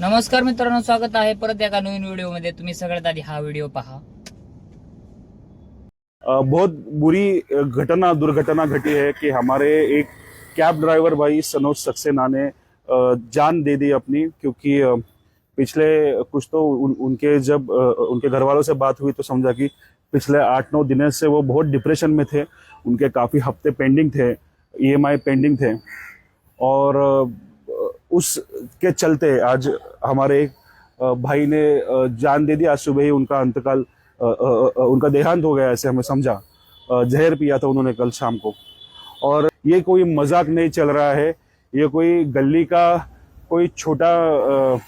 नमस्कार मित्रांनो स्वागत आहे परत एका नवीन व्हिडिओमध्ये. तुम्ही सगळ्यात आधी हा व्हिडिओ पहा. बहुत बुरी घटना दुर्घटना घटी है कि हमारे एक कैब ड्राइवर भाई सनोज सक्सेना ने जान दे दी अपनी क्योंकि पिछले कुछ तो उन, उनके जब उनके घर वालों से बात हुई तो समझा कि पिछले आठ नौ दिनों से वो बहुत डिप्रेशन में थे। उनके काफ़ी हफ़्ते पेंडिंग थे ईएमआई पेंडिंग थे। और उस के चलते आज हमारे एक भाई ने जान दे दी आज सुबह ही उनका अंतकाल उनका देहांत हो गया ऐसे हमें समझा। जहर पिया था उन्होंने कल शाम को। और ये कोई मज़ाक नहीं चल रहा है। ये कोई गली का, कोई छोटा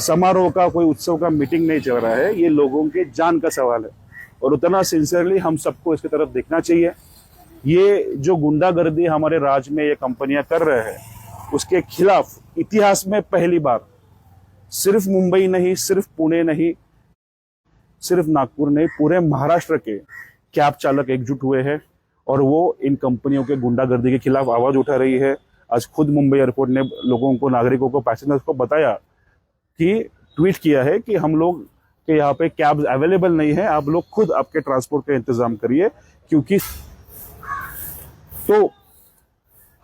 समारोह का, कोई उत्सव का मीटिंग नहीं चल रहा है। ये लोगों के जान का सवाल है। और उतना सिंसियरली हम सबको इसकी तरफ़ देखना चाहिए। ये जो गुंडागर्दी हमारे राज्य में ये कंपनियाँ कर रहे हैं उसके खिलाफ इतिहास में पहली बार, सिर्फ़ मुंबई नहीं, सिर्फ़ पुणे नहीं, सिर्फ़ नागपुर नहीं, पूरे महाराष्ट्र के कैब चालक एकजुट हुए हैं और वो इन कंपनियों के गुंडागर्दी के खिलाफ आवाज़ उठा रही है। आज खुद मुंबई एयरपोर्ट ने लोगों को, नागरिकों को, पैसेंजर्स को बताया कि, ट्वीट किया है कि हम लोग के यहाँ पे कैब्स अवेलेबल नहीं है, आप लोग खुद आपके ट्रांसपोर्ट का इंतज़ाम करिए, क्योंकि तो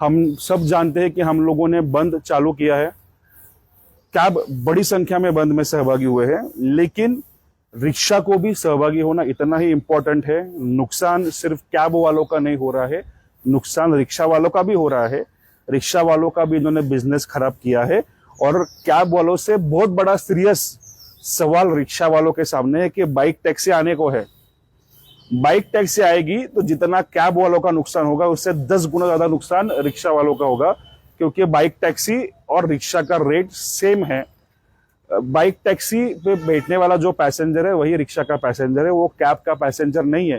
हम सब जानते हैं कि हम लोगों ने बंद चालू किया है। कैब बड़ी संख्या में बंद में सहभागी हुए हैं, लेकिन रिक्शा को भी सहभागी होना इतना ही इम्पोर्टेंट है। नुकसान सिर्फ़ कैब वालों का नहीं हो रहा है, नुकसान रिक्शा वालों का भी हो रहा है। रिक्शा वालों का भी इन्होंने बिज़नेस खराब किया है और कैब वालों से बहुत बड़ा सीरियस सवाल रिक्शा वालों के सामने है कि बाइक टैक्सी आने को है। बाइक टैक्सी आएगी तो जितना कैब वालों का नुकसान होगा, उससे दस गुना ज़्यादा नुकसान रिक्शा वालों का होगा, क्योंकि बाइक टैक्सी और रिक्शा का रेट सेम है। बाइक टैक्सी पे बैठने वाला जो पैसेंजर है, वही रिक्शा का पैसेंजर है, वो कैब का पैसेंजर नहीं है।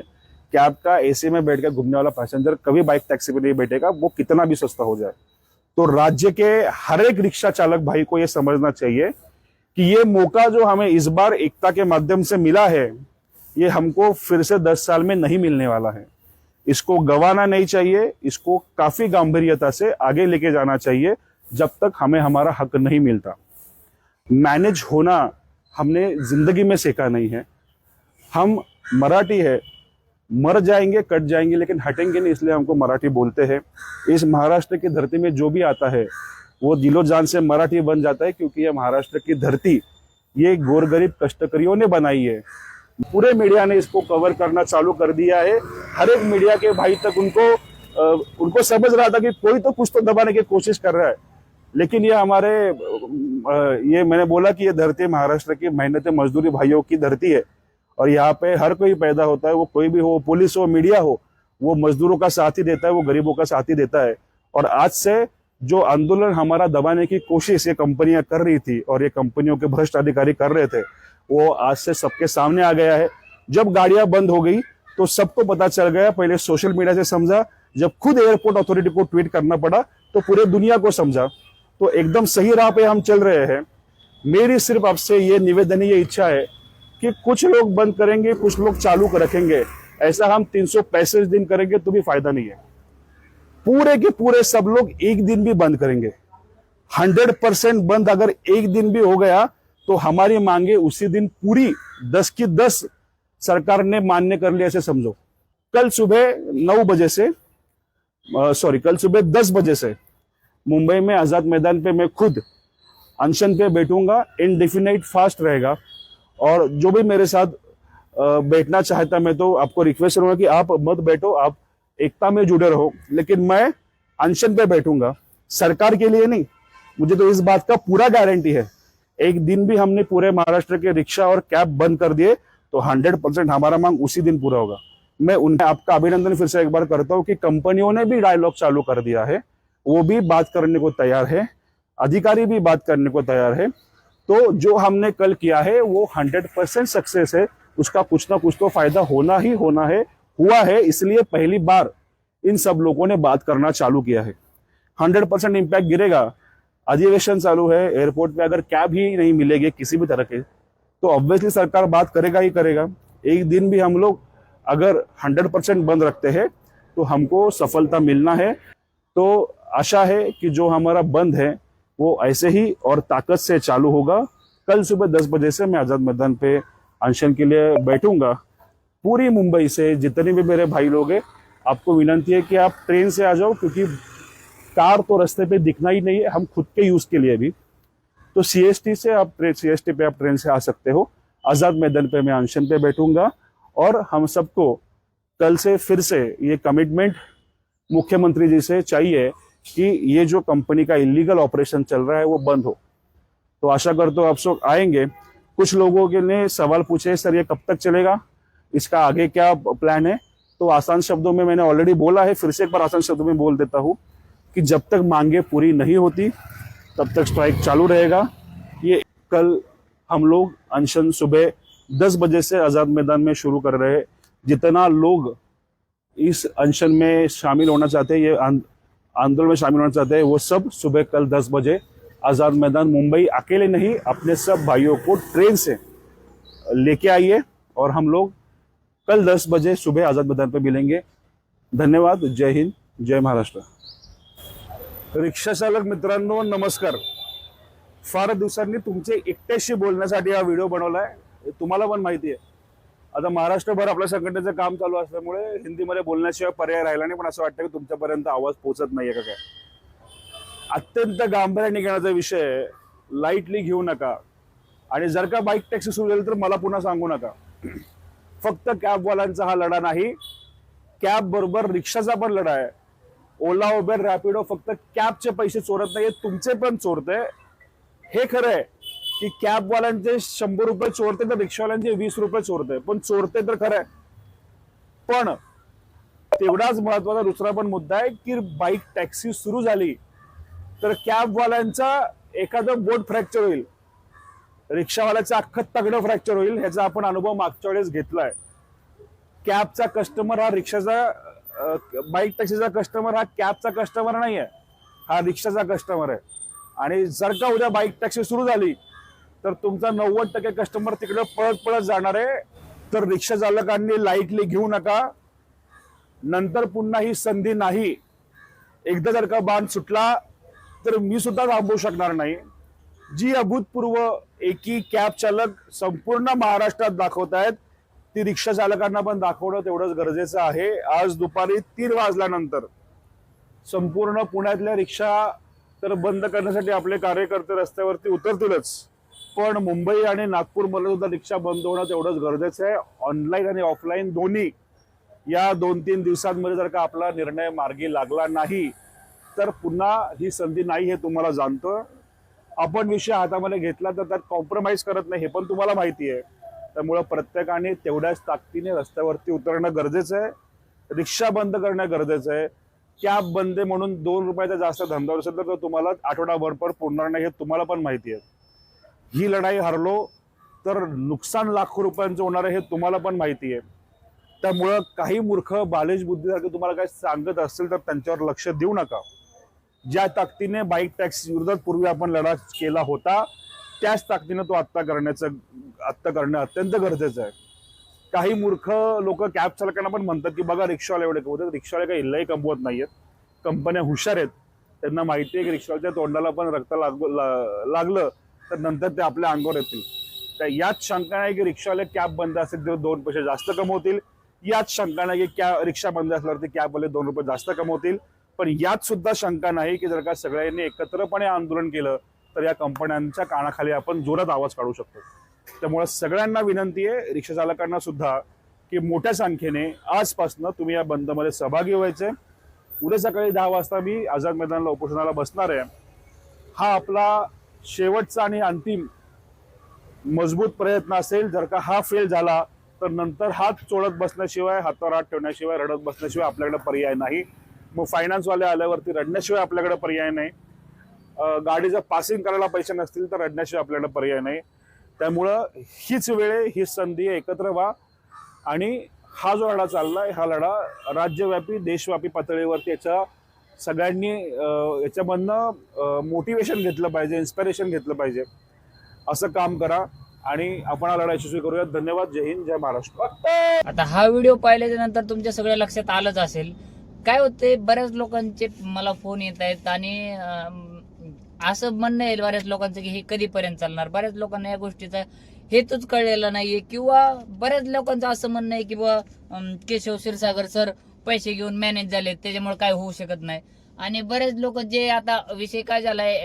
कैब का एसी में बैठ के घूमने वाला पैसेंजर कभी बाइक टैक्सी पे नहीं बैठेगा, वो कितना भी सस्ता हो जाए। तो राज्य के हर एक रिक्शा चालक भाई को ये समझना चाहिए कि ये मौका जो हमें इस बार एकता के माध्यम से मिला है ये हमको फिर से दस साल में नहीं मिलने वाला है। इसको गंवाना नहीं चाहिए, इसको काफ़ी गंभीरता से आगे लेके जाना चाहिए, जब तक हमें हमारा हक नहीं मिलता। मैनेज होना हमने ज़िंदगी में सीखा नहीं है। हम मराठी है, मर जाएँगे, कट जाएँगे, लेकिन हटेंगे नहीं, इसलिए हमको मराठी बोलते हैं। इस महाराष्ट्र की धरती में जो भी आता है, वो दिलो जान से मराठी बन जाता है, क्योंकि ये महाराष्ट्र की धरती, ये गोरगरीब कष्टकरियों ने बनाई है। पूरे मीडिया ने इसको कवर करना चालू कर दिया है। हर एक मीडिया के भाई तक उनको उनको समझ रहा था कि कोई तो कुछ तो दबाने की कोशिश कर रहा है। लेकिन ये हमारे ये मैंने बोला कि ये धरती महाराष्ट्र की, मेहनत मजदूरी भाइयों की धरती है। और यहाँ पे हर कोई पैदा होता है, वो कोई भी हो, पुलिस हो, मीडिया हो, वो मजदूरों का साथ ही देता है, वो गरीबों का साथ ही देता है। और आज से जो आंदोलन हमारा दबाने की कोशिश ये कंपनियाँ कर रही थी और ये कंपनियों के भ्रष्ट अधिकारी कर रहे थे वो आज से सबके सामने आ गया है। जब गाड़ियाँ बंद हो गई तो सबको पता चल गया। पहले सोशल मीडिया से समझा, जब खुद एयरपोर्ट अथॉरिटी को ट्वीट करना पड़ा तो पूरे दुनिया को समझा। तो एकदम सही राह पे हम चल रहे हैं। मेरी सिर्फ़ आपसे ये निवेदन ये इच्छा है कि कुछ लोग बंद करेंगे, कुछ लोग चालू कर रखेंगे। ऐसा हम तीन सौ पैंसठ दिन करेंगे तो भी फ़ायदा नहीं है। पूरे के पूरे सब लोग एक दिन भी बंद करेंगे। हंड्रेड परसेंट बंद अगर एक दिन भी हो गया तो हमारी मांगे उसी दिन पूरी दस की दस सरकार ने मान्य कर लिया, ऐसे समझो। कल सुबह नौ बजे से सॉरी कल सुबह दस बजे से मुंबई में आज़ाद मैदान पे मैं खुद अनशन पे बैठूँगा इनडिफिनाइट फास्ट रहेगा। और जो भी मेरे साथ बैठना चाहता मैं तो आपको रिक्वेस्ट करूँगा कि आप मत बैठो, आप एकता में जुड़े रहो। लेकिन मैं अनशन पे बैठूँगा, सरकार के लिए नहीं। मुझे तो इस बात का पूरा गारंटी है। एक दिन भी हमने पूरे महाराष्ट्र के रिक्शा और कैब बंद कर दिए तो हंड्रेड परसेंट हमारा मांग उसी दिन पूरा होगा। मैं उन्हें आपका अभिनंदन फिर से एक बार करता हूँ कि कंपनियों ने भी डायलॉग चालू कर दिया है। वो भी बात करने को तैयार है, अधिकारी भी बात करने को तैयार है। तो जो हमने कल किया है, वो हंड्रेड परसेंट सक्सेस है। उसका कुछ ना कुछ तो फ़ायदा होना ही होना है, हुआ है। इसलिए पहली बार इन सब लोगों ने बात करना चालू किया है। हंड्रेड परसेंट इम्पैक्ट गिरेगा। अधिवेशन चालू है एयरपोर्ट पे अगर कैब ही नहीं मिलेगी किसी भी तरह के तो ऑब्वियसली सरकार बात करेगा ही करेगा। एक दिन भी हम लोग अगर हंड्रेड परसेंट बंद रखते हैं तो हमको सफलता मिलना है। तो आशा है कि जो हमारा बंद है, वो ऐसे ही और ताकत से चालू होगा। कल सुबह दस बजे से मैं आज़ाद मैदान पे अनशन के लिए बैठूँगा। पूरी मुंबई से जितने भी मेरे भाई लोग हैं, आपको विनंती है कि आप ट्रेन से आ जाओ, क्योंकि कार तो रास्ते पे दिखना ही नहीं है, हम खुद के यूज़ के लिए भी। तो सीएसटी से आप ट्रेन सीएसटी पे आप ट्रेन से आ सकते हो। आज़ाद मैदान पे मैं अनशन पे बैठूँगा और हम सबको कल से फिर से ये कमिटमेंट मुख्यमंत्री जी से चाहिए कि ये जो कंपनी का इलीगल ऑपरेशन चल रहा है, वो बंद हो। तो आशा करता हूँ आप सब आएँगे। कुछ लोगों के ने सवाल पूछे, सर, ये कब तक चलेगा? इसका आगे क्या प्लान है? तो आसान शब्दों में मैंने ऑलरेडी बोला है, फिर से एक बार आसान शब्दों में बोल देता हूँ। कि जब तक मांगे पूरी नहीं होती, तब तक स्ट्राइक चालू रहेगा। ये कल हम लोग अनशन सुबह दस बजे से आज़ाद मैदान में शुरू कर रहे जितना लोग इस अनशन में शामिल होना चाहते हैं, ये आंदोलन में शामिल होना चाहते हैं, वो सब सुबह कल दस बजे आज़ाद मैदान मुंबई अकेले नहीं, अपने सब भाइयों को ट्रेन से लेके आइए और हम लोग कल दस बजे सुबह आज़ाद मैदान पर मिलेंगे। धन्यवाद। जय हिंद। जय महाराष्ट्र। रिक्षाचालक मित्रांनो नमस्कार. फार दिवसांनी तुमचे एकट्याशी बोलण्यासाठी हा व्हिडिओ बनवला आहे तुम्हाला पण माहिती आहे. आता महाराष्ट्रभर आपल्या संघटनेचं काम चालू असल्यामुळे हिंदीमध्ये बोलण्याशिवाय पर्याय राहिला नाही पण असं वाटतं की तुमच्यापर्यंत आवाज पोहोचत नाहीये का काय? अत्यंत गांभीर्याने घेण्याचा विषय लाईटली घेऊ नका. आणि जर का बाईक टॅक्सी सुरू झाली तर मला पुन्हा सांगू नका. फक्त कॅबवाल्यांचा हा लढा नाही. कॅब बरोबर रिक्षाचा पण लढा आहे. ओला उबेर रॅपिडो फक्त कॅबचे पैसे चोरत नाहीये तुमचे पण चोरते हे खरं आहे की कॅबवाल्यांचे शंभर रुपये चोरते तर रिक्षावाल्यांचे वीस रुपये चोरते पण चोरते तर खरं आहे पण तेवढाच महत्त्वाचा दुसरा पण मुद्दा आहे की बाईक टॅक्सी सुरू झाली तर कॅबवाल्यांचा एखादं बोट फ्रॅक्चर होईल. रिक्षावाल्याचं अख्खं तगडं फ्रॅक्चर होईल ह्याचा आपण अनुभव मागच्या वेळेस घेतलाय. कॅबचा कस्टमर हा रिक्षाचा बाईक टॅक्सीचा कस्टमर हा कॅबचा कस्टमर नाही आहे हा रिक्षाचा कस्टमर आहे. आणि जर का उद्या बाईक टॅक्सी सुरू झाली तर तुमचा नव्वद टक्के कस्टमर तिकडे पळत पळत जाणार आहे. तर रिक्षा चालकांनी लाईटली घेऊ नका. नंतर पुन्हा ही संधी नाही. एकदा जर का बांध सुटला तर मी सुद्धा थांबवू शकणार नाही. जी अभूतपूर्व एकी कॅब चालक संपूर्ण महाराष्ट्रात दाखवत आहेत ती रिक्षा चालकांना पण दाखवणं तेवढंच गरजेचं आहे. आज दुपारी तीन वाजल्यानंतर संपूर्ण पुण्यातल्या रिक्षा तर बंद करण्यासाठी आपले कार्यकर्ते रस्त्यावरती उतरतीलच. पण मुंबई आणि नागपूरमध्ये सुद्धा रिक्षा बंद होणं तेवढंच गरजेचं आहे. ऑनलाईन आणि ऑफलाईन दोन्ही या दोन तीन दिवसांमध्ये जर का आपला निर्णय मार्गी लागला नाही तर पुन्हा ही संधी नाही हे तुम्हाला जाणतं. आपण विषय हातामध्ये घेतला तर त्यात कॉम्प्रोमाइज करत नाही हे पण तुम्हाला माहिती आहे. त्यामुळं प्रत्येकाने तेवढ्याच ताकदीने रस्त्यावरती उतरणं गरजेचं आहे. रिक्षा बंद करणं गरजेचं आहे. कॅब बंद आहे म्हणून दोन रुपयाचा जास्त धंदा असेल तर तो तुम्हाला आठवडाभर पण पुरणार नाही हे तुम्हाला पण माहिती आहे. ही लढाई हरलो तर नुकसान लाखो रुपयांचं होणार आहे हे तुम्हाला पण माहिती आहे. त्यामुळं काही मूर्ख बालेश बुद्धीसारखे तुम्हाला काय सांगत असतील तर त्यांच्यावर लक्ष देऊ नका. ज्या ताकदीने बाईक टॅक्स विरोधात पूर्वी आपण लढा केला होता त्याच ताकदीनं तो आत्ता करण्याचं आत्ता करणं अत्यंत गरजेचं आहे. काही मूर्ख लोक कॅब चालकांना पण म्हणतात की बघा रिक्षावाले एवढे कमवतात. रिक्षावाले काही इल्लाही कमवत नाहीयेत. कंपन्या हुशार आहेत. त्यांना माहिती आहे की रिक्षावाल्याच्या तोंडाला पण रक्त लाग लागलं तर नंतर ते आपल्या अंगावर येतील. तर याच शंका नाही की रिक्षावाले कॅब बंद असेल तर दोन पैसे जास्त कमवतील. याच शंका नाही की कॅ रिक्षा बंद असल्यावरती कॅबवाले दोन रुपये जास्त कमवतील. पण यात सुद्धा शंका नाही की जर का सगळ्यांनी एकत्रपणे आंदोलन केलं तर या कंपन्यांच्या कानाखाली आपण जोरात आवाज काढू शकतो. त्यामुळे सगळ्यांना विनंती आहे रिक्षाचालकांना सुद्धा की मोठ्या संख्येने आजपासून तुम्ही या बंदमध्ये सहभागी व्हायचे. उद्या सकाळी दहा वाजता मी आझाद मैदानाला उपोषणाला बसणार आहे. हा आपला शेवटचा आणि अंतिम मजबूत प्रयत्न असेल जर का हा फेल झाला तर नंतर हात चोळत बसण्याशिवाय हातावर हात ठेवण्याशिवाय रडत बसण्याशिवाय आपल्याकडे पर्याय नाही. मग फायनान्सवाले आल्यावरती रडण्याशिवाय आपल्याकडे पर्याय नाही. गाडीचं पासिंग करायला पैसे नसतील तर रडण्याशिवाय आपल्याला पर्याय नाही. त्यामुळं हीच वेळ ही हीच संधी एकत्र व्हा. आणि हा जो लढा चाललाय हा लढा राज्यव्यापी देशव्यापी पातळीवरती याचा सगळ्यांनी याच्यामधनं मोटिवेशन घेतलं पाहिजे इन्स्पिरेशन घेतलं पाहिजे. असं काम करा आणि आपण हा लढा यशस्वी करूया धन्यवाद. जय हिंद जय महाराष्ट्र. आता हा व्हिडिओ पाहिल्याच्या नंतर तुमच्या सगळ्या लक्षात आलंच असेल. काय होते बऱ्याच लोकांचे मला फोन येत आहेत आणि असं म्हणणं येईल बऱ्याच लोकांचं की हे कधीपर्यंत चालणार? बऱ्याच लोकांना या गोष्टीचा हेतूच कळलेला नाहीये किंवा बऱ्याच लोकांचं असं म्हणणं आहे की बुवा केशव क्षीरसागर सर पैसे घेऊन मॅनेज झाले त्याच्यामुळे काय होऊ शकत नाही. आणि बरेच लोक जे आता विषय काय झालाय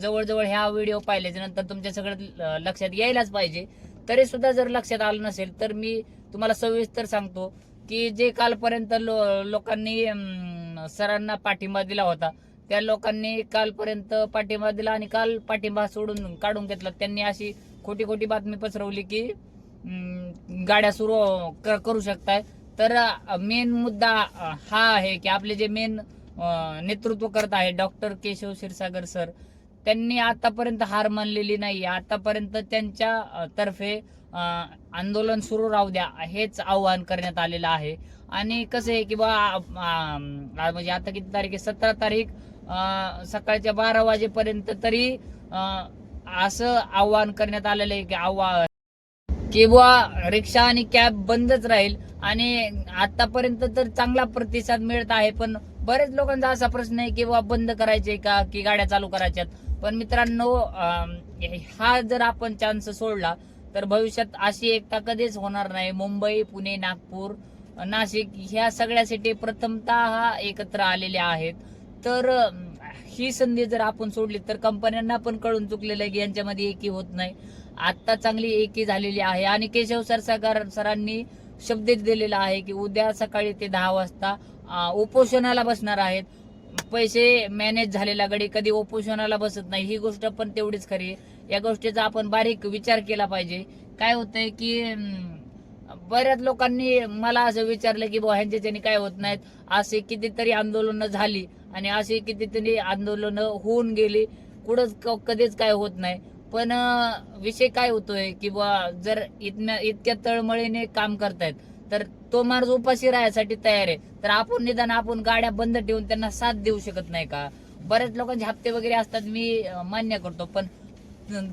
जवळजवळ ह्या व्हिडिओ पाहिल्याच्या नंतर तुमच्या सगळं लक्षात यायलाच पाहिजे. तरी सुद्धा जर लक्षात आलं नसेल तर मी तुम्हाला सविस्तर सांगतो की जे कालपर्यंत लो- लोकांनी सरांना पाठिंबा दिला होता त्या लोकांनी कालपर्यंत पाठिंबा दिला आणि काल पाठिंबा सोडून काढून घेतला. त्यांनी अशी खोटी खोटी बातमी पसरवली की गाड्या सुरू क- करू शकताय. तर मेन मुद्दा हा आहे की आपले जे मेन नेतृत्व करत आहे डॉक्टर केशव क्षीरसागर सर त्यांनी आतापर्यंत हार मानलेली नाही आतापर्यंत त्यांच्या तर्फे आंदोलन सुरू राहू द्या हेच आव्हान करण्यात आलेलं आहे. आणि कसं आहे की बा म्हणजे आता किती तारीख आहे? सतरा तारीख सकाळच्या बारा वाजेपर्यंत तरी असं आवाहन करण्यात आलेलं आहे की आव्हा किंवा रिक्षा आणि कॅब बंदच राहील. आणि आतापर्यंत तर चांगला प्रतिसाद मिळत आहे पण बरेच लोकांचा असा प्रश्न आहे की बा बंद करायचे का की गाड्या चालू करायच्यात? पण मित्रांनो हा जर आपण चान्स सोडला तर भविष्यात अशी एकता कधीच होणार नाही. मुंबई पुणे नागपूर नाशिक ह्या सगळ्या सिटी प्रथमतः एकत्र आलेल्या आहेत. तर ही संधी जर आपण सोडली तर कंपन्यांना पण कळून चुकलेलं आहे की यांच्यामध्ये एकी होत नाही. आत्ता चांगली एकी झालेली आहे. आणि केशव सरसागर सरांनी शब्द दिलेला आहे की उद्या सकाळी ते दहा वाजता उपोषणाला बसणार आहेत. पैसे मॅनेज झालेला गडी कधी उपोषणाला बसत नाही ही गोष्ट पण तेवढीच खरी आहे. या गोष्टीचा आपण बारीक विचार केला पाहिजे. काय होतंय की बऱ्याच लोकांनी मला असं विचारलं की बुवा ह्यांच्याच्याने काय होत नाहीत? असे कितीतरी आंदोलनं झाली. आणि अशी कितीतरी आंदोलनं होऊन गेली. कुठंच क- कधीच काय होत नाही. पण विषय काय होतोय की बुवा जर इतक्या इतक्या तळमळीने काम करतायत तर तो माणूस उपाशी राहण्यासाठी तयार आहे. तर आपण निदान आपण गाड्या बंद ठेवून त्यांना साथ देऊ शकत नाही का? बऱ्याच लोकांचे हप्ते वगैरे असतात मी मान्य करतो. पण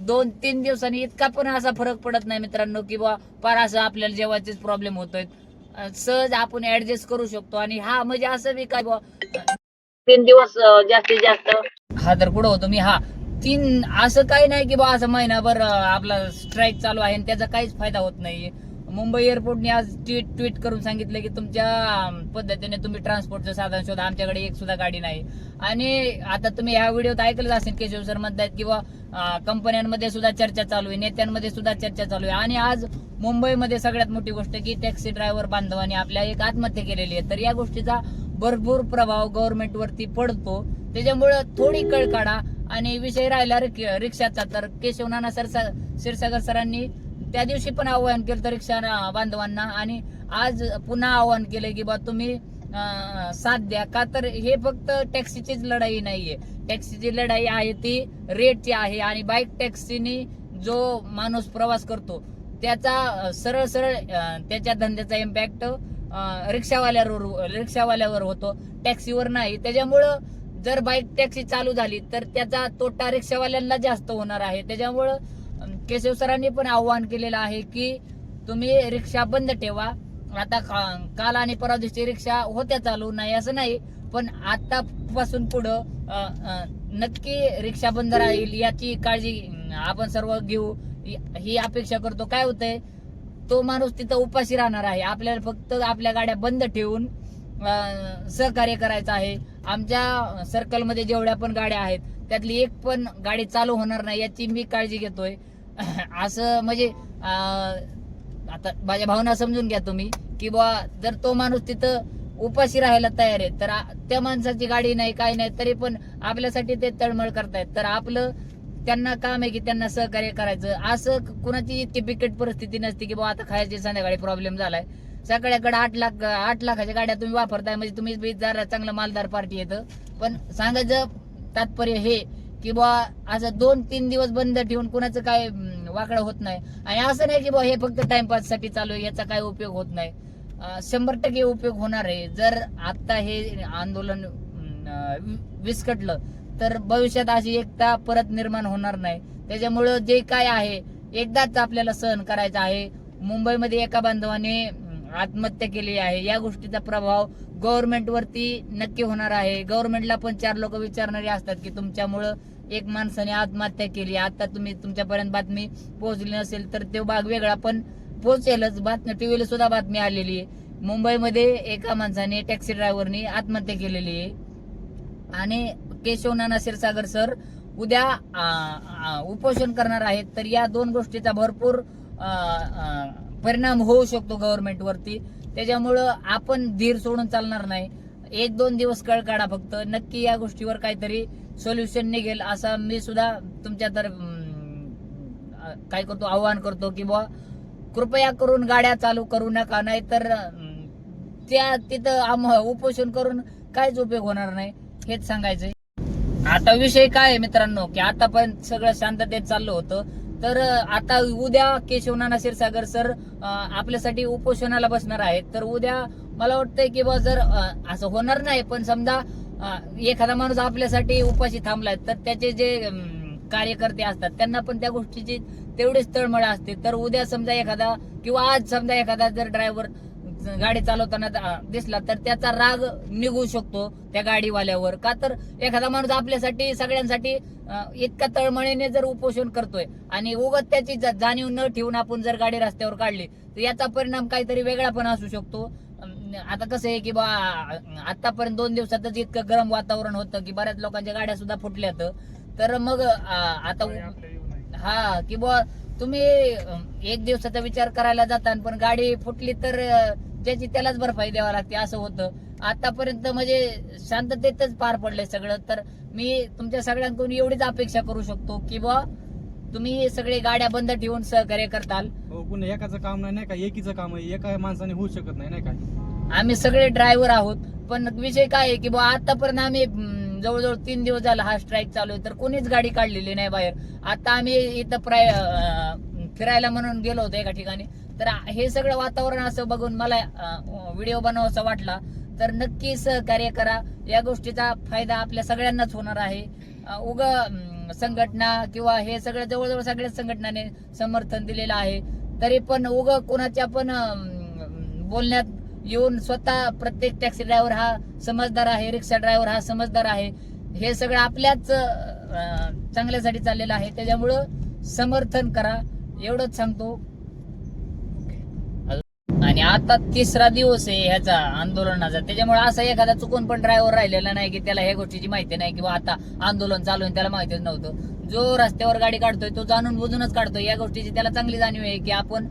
दोन तीन दिवसांनी इतका पण असा फरक पडत नाही मित्रांनो की बा फार असं आपल्याला जेवायचेच प्रॉब्लेम होतोय. सहज आपण ऍडजस्ट करू शकतो. आणि हा म्हणजे असं बी काय बुवा, तीन दिवस जास्तीत जास्त. हा तर कुठं होतो मी हा. तीन असं काही नाही की बा असं महिनाभर आपला स्ट्राईक चालू आहे आणि त्याचा काहीच फायदा होत नाहीये मुंबई एअरपोर्टने आज ट्विट ट्विट करून सांगितलं की तुमच्या पद्धतीने तुम्ही ट्रान्सपोर्टचं साधन शोधा आमच्याकडे एक सुद्धा गाडी नाही. आणि आता तुम्ही ह्या व्हिडिओत ऐकलंच असेल केशव सर म्हणतात किंवा कंपन्यांमध्ये सुद्धा चर्चा चालू आहे नेत्यांमध्ये सुद्धा चर्चा चालू आहे. आणि आज मुंबईमध्ये सगळ्यात मोठी गोष्ट की टॅक्सी ड्रायव्हर बांधवांनी आपल्या एक आत्महत्या केलेली आहे. तर या गोष्टीचा भरपूर प्रभाव गव्हर्नमेंट वरती पडतो. त्याच्यामुळं थोडी कळ काढा. आणि विषय राहिला रिक्षाचा तर केशव नाना सर क्षीरसागर सरांनी त्या दिवशी पण आवाहन केलं तर रिक्षा बांधवांना. आणि आज पुन्हा आवाहन केलं की बा तुम्ही साथ द्या. का तर हे फक्त टॅक्सीचीच लढाई नाहीये. टॅक्सीची लढाई आहे ती रेटची आहे. आणि बाईक टॅक्सीनी जो माणूस प्रवास करतो त्याचा सरळ सरळ त्याच्या धंद्याचा इम्पॅक्ट रिक्षावाल्यावर रिक्षावाल्यावर होतो टॅक्सीवर नाही. त्याच्यामुळं जर बाईक टॅक्सी चालू झाली तर त्याचा तोटा रिक्षावाल्यांना जास्त होणार आहे. त्याच्यामुळं केशव सरांनी पण आव्हान केलेलं आहे की तुम्ही रिक्षा बंद ठेवा. आता का- काल आणि परवा दिवशी रिक्षा होत्या चालू नाही असं नाही पण आतापासून पुढं नक्की रिक्षा बंद राहील याची काळजी आपण सर्व घेऊ. ही- ही अपेक्षा करतो. काय होतंय तो माणूस तिथं उपाशी राहणार आहे. आपल्याला फक्त आपल्या गाड्या बंद ठेवून सहकार्य करायचं आहे. आमच्या सर्कलमध्ये जेवढ्या पण गाड्या आहेत त्यातली एक पण गाडी चालू होणार नाही याची मी काळजी घेतोय. असं म्हणजे आता माझ्या भावना समजून घ्या तुम्ही की बा जर तो माणूस तिथं उपाशी राहायला तयार आहे तर त्या माणसाची गाडी नाही काही नाही तरी पण आपल्यासाठी ते तळमळ करतायत. तर आपलं त्यांना काम आहे की त्यांना सहकार्य करायचं. असं कुणाची इतकी बिकट परिस्थिती नसते की बाबा आता खायची संध्याकाळी प्रॉब्लेम झालाय. सगळ्याकडे आठ लाख आठ लाखाच्या गाड्या तुम्ही वापरताय म्हणजे तुम्ही जरा चांगलं मालदार पार्टी येतं. पण सांगायचं तात्पर्य हे की बा असं दोन तीन दिवस बंद ठेवून कुणाचं काय वाकडं होत नाही. आणि असं नाही की बा हे फक्त टाइमपाससाठी चालू आहे याचा काय उपयोग होत नाही. शंभर टक्के उपयोग होणार आहे. जर आता हे आंदोलन विस्कटलं तर भविष्यात अशी एकता परत निर्माण होणार नाही. त्याच्यामुळं जे काय आहे एकदाच आपल्याला सहन करायचं आहे. मुंबईमध्ये एका बांधवाने आत्महत्या केली आहे. या गोष्टीचा प्रभाव गव्हर्नमेंट वरती नक्की होणार आहे. गव्हर्नमेंटला पण चार लोक विचारणारे असतात की तुमच्यामुळं एक माणसाने आत्महत्या केली. आता तुम्ही तुमच्यापर्यंत बातमी पोहोचली नसेल तर तो भाग वेगळा पण पोहोचेलच. बातमी टीव्हीला सुद्धा बातमी आलेली आहे. मुंबईमध्ये एका माणसाने टॅक्सी ड्रायव्हरनी आत्महत्या केलेली आहे. आणि केशव नाना क्षीरसागर सर उद्या उपोषण करणार आहेत. तर या दोन गोष्टीचा भरपूर परिणाम होऊ शकतो गव्हर्नमेंटवरती त्याच्यामुळं आपण धीर सोडून चालणार नाही. एक दोन दिवस कळ काढा फक्त. नक्की या गोष्टीवर काहीतरी सोल्युशन निघेल असा मी सुद्धा तुमच्या तर काय करतो आवाहन करतो की बुवा कृपया करून गाड्या चालू करू नका. नाहीतर तर त्या तिथं आम उपोषण करून काहीच उपयोग होणार नाही. हेच सांगायचंय. आता विषय काय आहे मित्रांनो की आतापर्यंत सगळं शांततेत चाललं होतं. तर आता उद्या केशव नाना क्षीरसागर सर आपल्यासाठी उपोषणाला बसणार आहेत. तर उद्या मला वाटतंय की बा जर असं होणार नाही पण समजा एखादा माणूस आपल्यासाठी उपाशी थांबलाय तर त्याचे जे कार्यकर्ते असतात त्यांना पण त्या गोष्टीची तेवढीच तळमळ असते. तर उद्या समजा एखादा किंवा आज समजा एखादा जर ड्रायव्हर गाडी चालवताना दिसला तर त्याचा राग निघू शकतो त्या गाडीवाल्यावर. का तर एखादा माणूस आपल्यासाठी सगळ्यांसाठी इतका तळमळीने जर उपोषण करतोय आणि उगत त्याची जाणीव न ठेवून आपण जर गाडी रस्त्यावर काढली तर याचा परिणाम काहीतरी वेगळा पण असू शकतो. आता कसं आहे की बा आतापर्यंत दोन दिवसातच इतकं गरम वातावरण होतं की बऱ्याच लोकांच्या गाड्या सुद्धा फुटल्यात. तर मग आता हा की बुवा तुम्ही एक दिवसाचा विचार करायला जाता पण गाडी फुटली तर अं, त्याची त्यालाच भरपाई द्यावा लागते असं होतं. आतापर्यंत म्हणजे शांततेतच पार पडलंय सगळं. तर मी तुमच्या सगळ्यांकडून एवढीच अपेक्षा करू शकतो की बुवा तुम्ही सगळे गाड्या बंद ठेवून सहकार्य करताल. हो पुन्हा एकाचं काम नाही नाही का? एकीचं काम आहे. एका माणसाने होऊ शकत नाही नाही काय आम्ही सगळे ड्रायव्हर आहोत. पण विषय काय आहे की बुवा आतापर्यंत आम्ही जवळजवळ तीन दिवस झाला हा स्ट्राईक चालू आहे. तर कोणीच गाडी काढलेली नाही बाहेर. आता आम्ही इथं प्राय फिरायला म्हणून गेलो होतो एका ठिकाणी. तर हे सगळं वातावरण असं बघून मला व्हिडिओ बनवासा वाटला. तर नक्की सहकार्य करा. या गोष्टीचा फायदा आपल्या सगळ्यांनाच होणार आहे. उग संघटना किंवा हे सगळं जवळजवळ सगळ्याच संघटनाने समर्थन दिलेलं आहे. तरी पण उग कोणाच्या पण बोलण्यात येऊन स्वतः प्रत्येक टॅक्सी ड्रायव्हर हा समजदार आहे रिक्षा ड्रायव्हर हा समजदार आहे. हे सगळं आपल्याच चांगल्यासाठी चाललेलं आहे. त्याच्यामुळं समर्थन करा. एवढंच सांगतो. आणि आता तिसरा दिवस आहे ह्याचा आंदोलनाचा. त्याच्यामुळे असा एखादा चुकून पण ड्रायव्हर राहिलेला नाही की त्याला ह्या गोष्टीची माहिती नाही किंवा आता आंदोलन चालू आहे त्याला माहितीच नव्हतं. जो रस्त्यावर गाडी काढतोय तो जाणून बुजूनच काढतोय. या गोष्टीची त्याला चांगली जाणीव आहे की आपण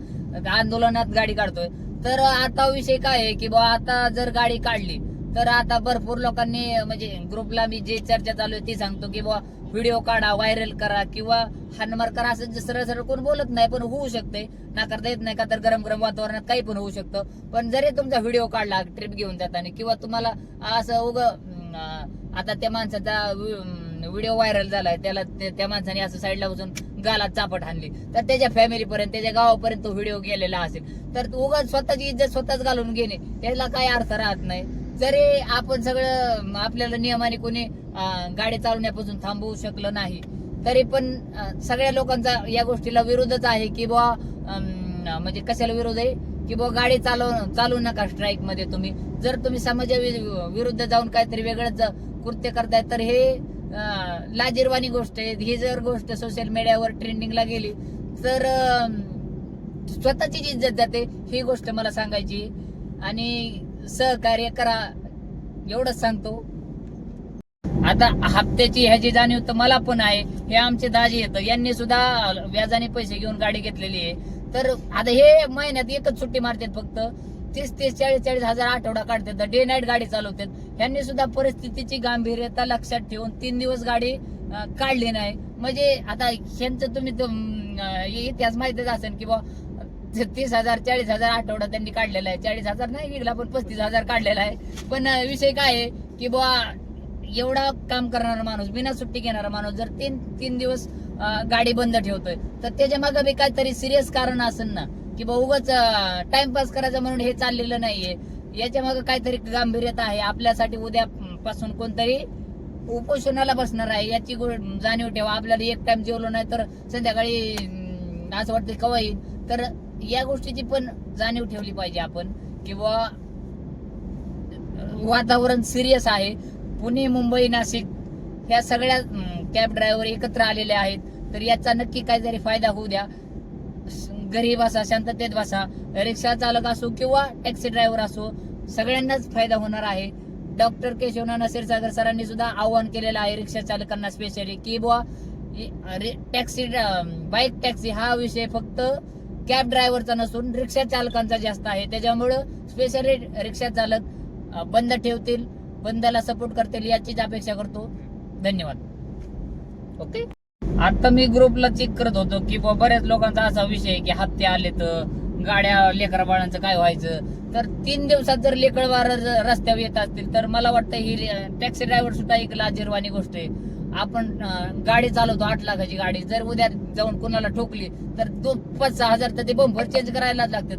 आंदोलनात गाडी काढतोय. तर आता विषय काय आहे की बा आता जर गाडी काढली तर आता भरपूर लोकांनी म्हणजे ग्रुपला मी जे चर्चा चालू आहे ती सांगतो की बा व्हिडिओ काढा व्हायरल करा किंवा हानमार करा असं सरळ सरळ कोण बोलत नाही पण होऊ शकते. नाकारता येत नाही का तर गरम गरम वातावरणात काही पण होऊ शकतं. पण जरी तुमचा व्हिडिओ काढला ट्रिप घेऊन जाताना किंवा तुम्हाला असं उग आता त्या माणसाचा व्हिडिओ व्हायरल झालाय त्याला त्या माणसाने असं साईडला बसून गालात चापट हाणली. तर त्याच्या फॅमिली पर्यंत त्याच्या गावापर्यंत व्हिडिओ गेलेला असेल. तर उगाच स्वतःची इज्जत स्वतःच घालून घेणे त्याला काही अर्थ राहत नाही. जरी आपण सगळं आपल्याला नियमाने कोणी गाडी चालवण्यापासून थांबवू शकलं नाही तरी पण सगळ्या लोकांचा या गोष्टीला विरोधच आहे की बुवा म्हणजे कशाला विरोध आहे? की बुवा गाडी चालव चालवू नका स्ट्राईकमध्ये तुम्ही. जर तुम्ही समाजा वि- विरुद्ध जाऊन काहीतरी वेगळंच कृत्य करताय तर हे लाजीरवाणी लाजिरवाणी गोष्ट आहे. ही जर गोष्ट सोशल मीडियावर ट्रेंडिंगला गेली तर स्वतःची जी इज्जत जाते ही गोष्ट मला सांगायची आणि सहकार्य करा एवढंच सांगतो. आता हप्त्याची ह्याची जाणीव तर मला पण आहे हे आमचे दाजी येतं यांनी सुद्धा व्याजाने पैसे घेऊन गाडी घेतलेली आहे. तर आता हे महिन्यात एकच सुट्टी मारतात फक्त तीस तीस चाळीस चाळीस हजार आठवडा काढतात डे नाईट गाडी चालवतात. यांनी सुद्धा परिस्थितीची गांभीर्यता लक्षात ठेवून तीन दिवस गाडी काढली नाही. म्हणजे आता ह्यांचं तुम्ही इतिहास माहितीच असेल की बा तीस हजार चाळीस हजार आठवडा त्यांनी काढलेला आहे. चाळीस हजार नाही विकला पण पस्तीस हजार काढलेला आहे. पण विषय काय आहे की बुवा एवढा काम करणारा माणूस बिना सुट्टी घेणारा माणूस जर तीन तीन दिवस गाडी बंद ठेवतोय तर त्याच्यामागे बी काहीतरी सिरियस कारण असेल ना? की बा उगाच टाइमपास करायचं म्हणून हे चाललेलं नाहीये. याच्या मागे काहीतरी गांभीर्यता आहे. आपल्यासाठी उद्यापासून कोणतरी उपोषणाला बसणार आहे. याची गो- जाणीव ठेवा. आपल्याला एक टाइम जेवलो नाही तर संध्याकाळी असं वाटतं कवा येईल? तर या गोष्टीची पण जाणीव ठेवली पाहिजे आपण किंवा वातावरण सिरियस आहे. पुणे मुंबई नाशिक ह्या सगळ्या कॅब ड्रायव्हर एकत्र आलेले आहेत. तर याचा नक्की काहीतरी फायदा होऊ द्या. गरीब असा शांततेत बसा. रिक्षा चालक असो किंवा टॅक्सी ड्रायव्हर असो सगळ्यांनाच फायदा होणार आहे. डॉक्टर केशवनाना क्षीरसागर सरांनी सुद्धा आवाहन केलेलं आहे रिक्षा चालकांना स्पेशली की बुवा टॅक्सी बाईक टॅक्सी हा विषय फक्त कॅब ड्रायव्हरचा नसून रिक्षा चालकांचा जास्त आहे. त्याच्यामुळं स्पेशली रिक्षा चालक बंद ठेवतील बंदला सपोर्ट करतील याचीच अपेक्षा करतो. धन्यवाद. ओके आता मी ग्रुपला चेक करत होतो की बऱ्याच लोकांचा असा विषय आहे की हप्ते आले तर गाड्या लेकर बाळांचं काय व्हायचं? तर तीन दिवसात जर लेकरं रस्त्यावर येत असतील तर मला वाटतं ही टॅक्सी ड्रायव्हर सुद्धा एक लाजीरवाणी गोष्ट आहे. आपण गाडी चालवतो आठ लाखाची गाडी. जर उद्या जाऊन कोणाला ठोकली तर दोन पाच सहा हजार तर ते बंपर चेंज करायलाच लागतात.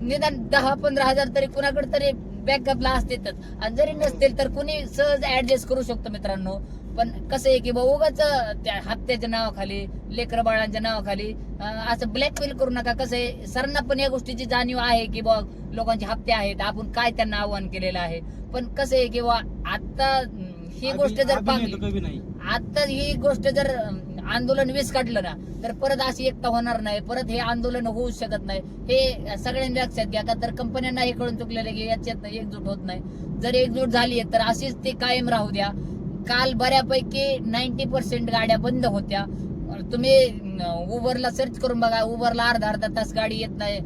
निदान दहा पंधरा हजार तरी कुणाकडे तरी बॅकअपला असतेच आणि जरी नसतील तर कुणी सहज ऍडजस्ट करू शकतो मित्रांनो. पण कसं आहे की बा उगाच त्या हप्त्याच्या नावाखाली लेकर बाळांच्या नावाखाली असं ब्लॅकमेल करू नका. कसं आहे सरांना पण या गोष्टीची जाणीव आहे की बा लोकांचे हप्ते आहेत आपण काय त्यांना आव्हान केलेलं आहे. पण कसं आहे की बा आता ही गोष्ट जर पाहिली आता ही गोष्ट जर आंदोलन वीस काढलं ना तर परत अशी एकता होणार नाही. परत हे आंदोलन होऊ शकत नाही. हे सगळ्यांनी लक्षात घ्या. का तर कंपन्यांना हे कळून चुकलेलं की याच्यात एकजूट होत नाही. जर एकजूट झाली तर अशीच ते कायम राहू द्या. काल बऱ्यापैकी नाईन्टी पर्सेंट गाड्या बंद होत्या. तुम्ही उबरला सर्च करून बघा. उबरला अर्धा अर्धा तास गाडी येत नाही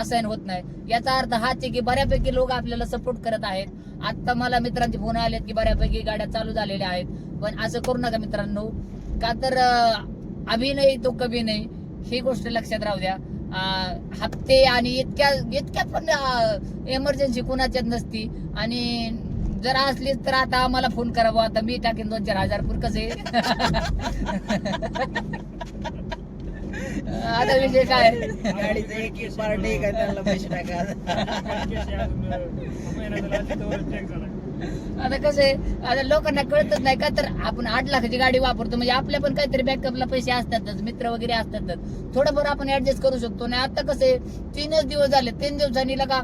असाइन होत नाही. याचा अर्थ हाच आहे की बऱ्यापैकी लोक आपल्याला सपोर्ट करत आहेत. आत्ता मला मित्रांचे फोन आलेत की बऱ्यापैकी गाड्या चालू झालेल्या आहेत. पण असं करू नका मित्रांनो. का तर अभिनय तो कभी नाही. ही गोष्ट लक्षात राहू द्या. हप्ते आणि इतक्या इतक्या पण एमर्जन्सी कोणाच्यात नसती. आणि जर असली तर आता आम्हाला फोन करावा. आता मी टाकेन दोन चार हजार पुर कसे आता विषय काय गाडीचं एक एक पार्ट आहे का त्यांना पैसे टाका. आता कसं आहे आता लोकांना कळतच नाही का तर आपण आठ लाखाची गाडी वापरतो म्हणजे आपल्या पण काहीतरी बॅकअपला पैसे असतातच मित्र वगैरे असतातच. थोडंफार आपण ऍडजस्ट करू शकतो. आणि आता कसं आहे तीनच दिवस झाले तीन दिवसांनी लगा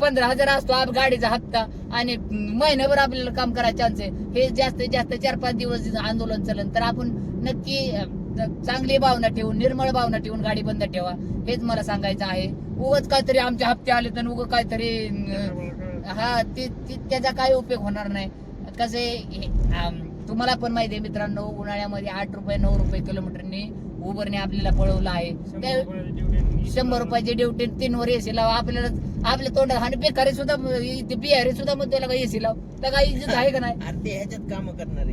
पंधरा हजार असतो आप गाडीचा हप्ता आणि महिनाभर आपल्याला काम करायचं चान्स आहे. हे जास्तीत जास्त चार पाच दिवस आंदोलन चालन तर आपण नक्की चांगली भावना ठेवून निर्मळ भावना ठेवून गाडी बंद ठेवा. हेच मला सांगायचं आहे. उगाच काहीतरी आमचे हप्ते आले तर उगं काहीतरी हा ते त्याचा काय उपयोग होणार नाही. कसे तुम्हाला पण माहिती आहे मित्रांनो उन्हाळ्यामध्ये आठ रुपये नऊ रुपये किलोमीटरने उबरने आपल्याला पळवलं आहे. शंभर रुपयाची ड्युटी तीन वर एसी लावा. आपल्याला आपल्या तोंडात आणि बेकारी सुद्धा ते बिहारी सुद्धा म्हणतो त्याला काही एसी लाव. त्या काही इज्जत आहे का नाही? अरे ते ह्याच्यात काम हा. करणारे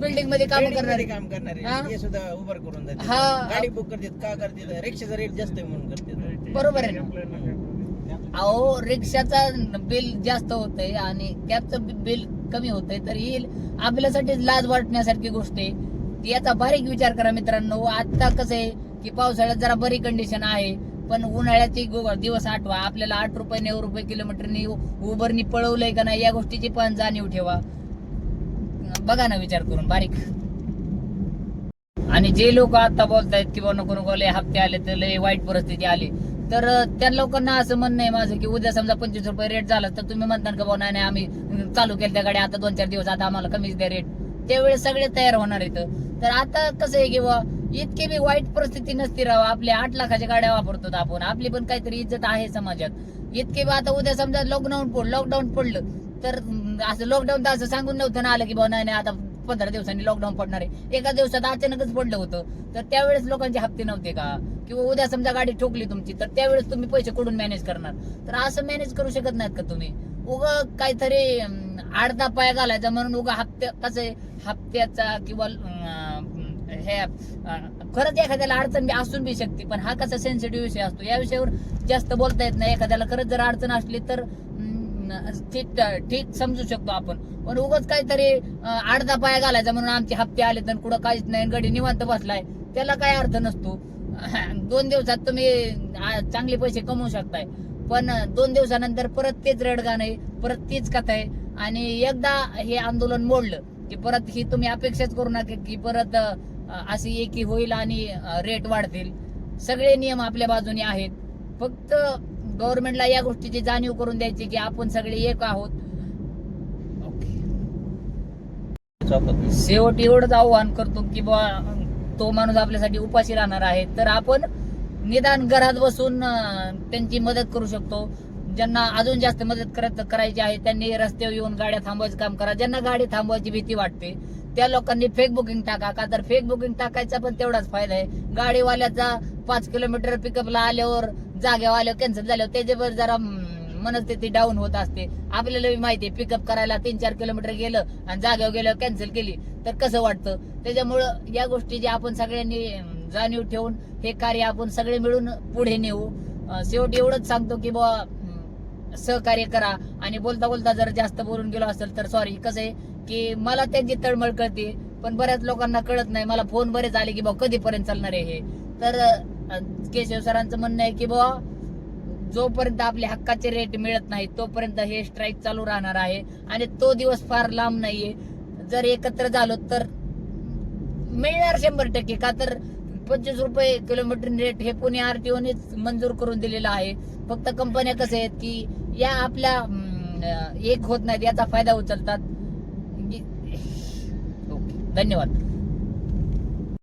बिल्डिंगमध्ये काम करणारे. काम करणारे. ते सुद्धा उबर करून हा. गाडी बुक करतात का करतात रिक्षाचा रेट जास्त आहे म्हणून करतात. बरोबर आहे अहो रिक्षाचा बिल जास्त होतंय आणि कॅबचं बिल कमी होतंय तर ही आपल्यासाठी लाज वाटण्यासारखी गोष्ट आहे. याचा बारीक विचार करा मित्रांनो. आता कसं आहे की पावसाळ्यात जरा बरी कंडिशन आहे पण उन्हाळ्याचे दिवस आठवा. आपल्याला आठ रुपये नऊ रुपये किलोमीटरनी उबरनी पळवलंय का नाही या गोष्टीची पण जाणीव ठेवा. बघा ना विचार करून बारीक. आणि जे लोक आता बोलतायत की नको नको लय हप्ते आले तर लय वाईट परिस्थिती आली. तर त्या लोकांना असं म्हणणं आहे माझं की उद्या समजा पंचवीस रुपये रेट झाला तर तुम्ही म्हणता का बा नाही आम्ही चालू केल्या त्या गाड्या आता दोन चार दिवस आता आम्हाला कमीच द्या रेट त्यावेळेस सगळे तयार होणार आहेत. तर आता कसं आहे की इतकी बी वाईट परिस्थिती नसती राव. आपल्या आठ लाखाच्या गाड्या वापरतो आपण. आपली पण काहीतरी इज्जत आहे समाजात. इतके बी आता उद्या समजा लॉकडाऊन पड लॉकडाऊन पडलं तर असं लॉकडाऊन तर असं सांगून नव्हतं ना आलं की बा नाही नाही आता पंधरा दिवसांनी लॉकडाऊन पडणार आहे. एका दिवसात अचानकच पडलं होतं. तर त्यावेळेस लोकांचे हप्ते नव्हते का? किंवा उद्या समजा गाडी ठोकली तुमची तर त्यावेळेस तुम्ही पैसे कुठून मॅनेज करणार? तर असं मॅनेज करू शकत नाहीत का तुम्ही? उगा काहीतरी अं, आडदा घालायचा म्हणून उगा हप्त्या कसं आहे? हप्त्याचा किंवा हे खरंच एखाद्याला अडचण असून बी शकते पण हा कसा सेन्सिटिव्ह विषय असतो? या विषयावर जास्त बोलता येत नाही. एखाद्याला खरंच जर अडचण असली तर ठीक ठीक समजू शकतो आपण. पण उगाच काहीतरी अर्धा आडदा पाया घालायचा म्हणून आमचे हप्ते आले तर कुठं काहीच नाही गडी निवांत बसलाय. त्याला काय अर्थ नसतो. दोन दिवसात तुम्ही चांगले पैसे कमवू शकताय. पण दोन दिवसानंतर परत तेच रडगाण आहे परत तीच कथा आहे. आणि एकदा हे आंदोलन मोडलं की परत ही तुम्ही अपेक्षाच करू नका की परत अशी एकी होईल आणि रेट वाढतील. सगळे नियम आपल्या बाजूने आहेत. फक्त गव्हर्नमेंटला या गोष्टीची जाणीव करून द्यायची की आपण सगळे एक आहोत. ओके शेवटी एवढंच आव्हान करतो की बा तो माणूस आपल्यासाठी उपाशी राहणार आहे. तर आपण निदान घरात बसून त्यांची मदत करू शकतो. ज्यांना अजून जास्त मदत करत करायची आहे त्यांनी रस्त्यावर येऊन गाड्या थांबवायचं काम करा. ज्यांना गाडी थांबवायची भीती वाटते त्या लोकांनी फेक बुकिंग टाका. का तर फेक बुकिंग टाकायचा पण तेवढाच फायदा आहे. गाडीवाल्याचा पाच किलोमीटर पिकअपला आल्यावर जागेवर आल्यावर कॅन्सल झाल्यावर त्याच्यावर जरा मनस्थिती डाऊन होत असते. आपल्याला माहिती आहे पिकअप करायला तीन चार किलोमीटर गेलं आणि जागेवर गेल्यावर कॅन्सल केली तर कसं वाटतं? त्याच्यामुळं या गोष्टी जे आपण सगळ्यांनी जाणीव ठेवून हे कार्य आपण सगळे मिळून पुढे नेऊ. शेवटी एवढंच सांगतो की बुवा सहकार्य करा. आणि बोलता बोलता जर जास्त बोलून गेलो असेल तर सॉरी कसं आहे की मला त्यांची तळमळ कळते पण बऱ्याच लोकांना कळत नाही. मला फोन बरेच आले की बाबा कधीपर्यंत चालणार आहे हे? तर केशव सरांचं म्हणणं आहे की बुवा जोपर्यंत आपले हक्काचे रेट मिळत नाही तोपर्यंत हे स्ट्राईक चालू राहणार आहे. आणि तो दिवस फार लांब नाहीये. जर एकत्र झालो तर मिळणार शंभर टक्के. का तर पंचवीस रुपये किलोमीटर रेट हे पुणे आरटीओनेच मंजूर करून दिलेलं आहे. फक्त कंपन्या कसे आहेत की या आपल्या एक होत नाहीत याचा फायदा उचलतात. ओके धन्यवाद.